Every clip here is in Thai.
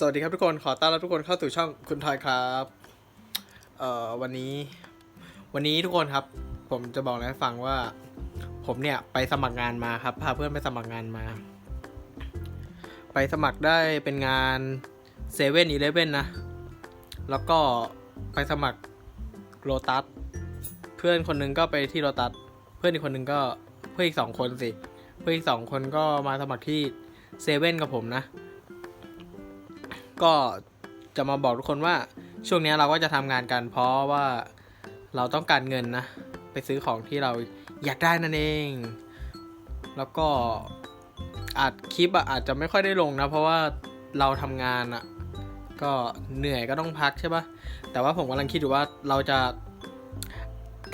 สวัสดีครับทุกคนขอต้อนรับทุกคนเข้าสู่ช่องคุณทอยครับเอ่อวันนี้ วันนี้ทุกคนครับ ผมจะบอกให้ฟังว่า ผมเนี่ยไปสมัครงานมาครับพาเพื่อนไปสมัครงานมา ไปสมัครได้เป็นงานเซเว่นอีเลฟเว่นนะ แล้วก็ไปสมัครโ o ตัสเพื่อนคนหนึงก็ไปที่โ o ตัสเพื่อนอีกคนหนึงก็เพื่อนอีกสองคนสิ เพื่อนอีกสองคนก็มาสมัครที่เซเว่นกับผมนะ ก็จะมาบอกทุกคนว่าช่วงนี้เราก็จะทำงานกันเพราะว่าเราต้องการเงินนะ ไปซื้อของที่เราอยากได้นั่นเอง แล้วก็อาจคลิปอะอาจจะไม่ค่อยได้ลงนะ เพราะว่าเราทำงานอะก็เหนื่อยก็ต้องพักใช่ปะแต่ว่าผมกำลังคิดอยู่ว่าเราจะ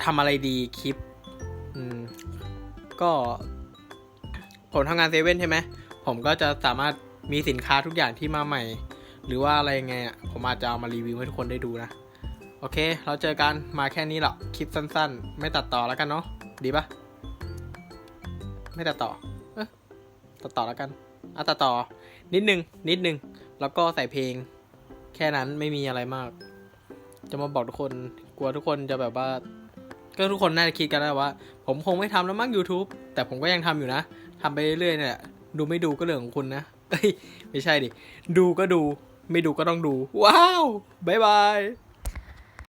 ทำอะไรดีคลิปอืมก็ผมทำงานเซเว่นใช่ไหมผมก็จะสามารถมีสินค้าทุกอย่างที่มาใหม่ หรือว่าอะไรยังไงอะผมอาจจะเอามารีวิวให้ทุกคนได้ดูนะ โอเค เราเจอกันมาแค่นี้หรอกคลิปสั้นๆ ไม่ตัดต่อแล้วกันเนาะดีปะไม่ตัดต่อเอะตัดต่อแล้วกันอะตัดต่อ นิดนึงนิดนึงแล้วก็ใส่เพลง แค่นั้นไม่มีอะไรมาก จะมาบอกทุกคนกลัวทุกคนจะแบบว่า ก็ทุกคนน่าจะคิดกันแล้วว่า ผมคงไม่ทำแล้วมั้ง YouTube แต่ผมก็ยังทำอยู่นะทำไปเรื่อยๆเนี่ยดูไม่ดูก็เรื่องของคุณนะเอ้ยไม่ใช่ดิ ดูก็ดู ไม่ดูก็ต้องดู ว้าว บ๊ายบาย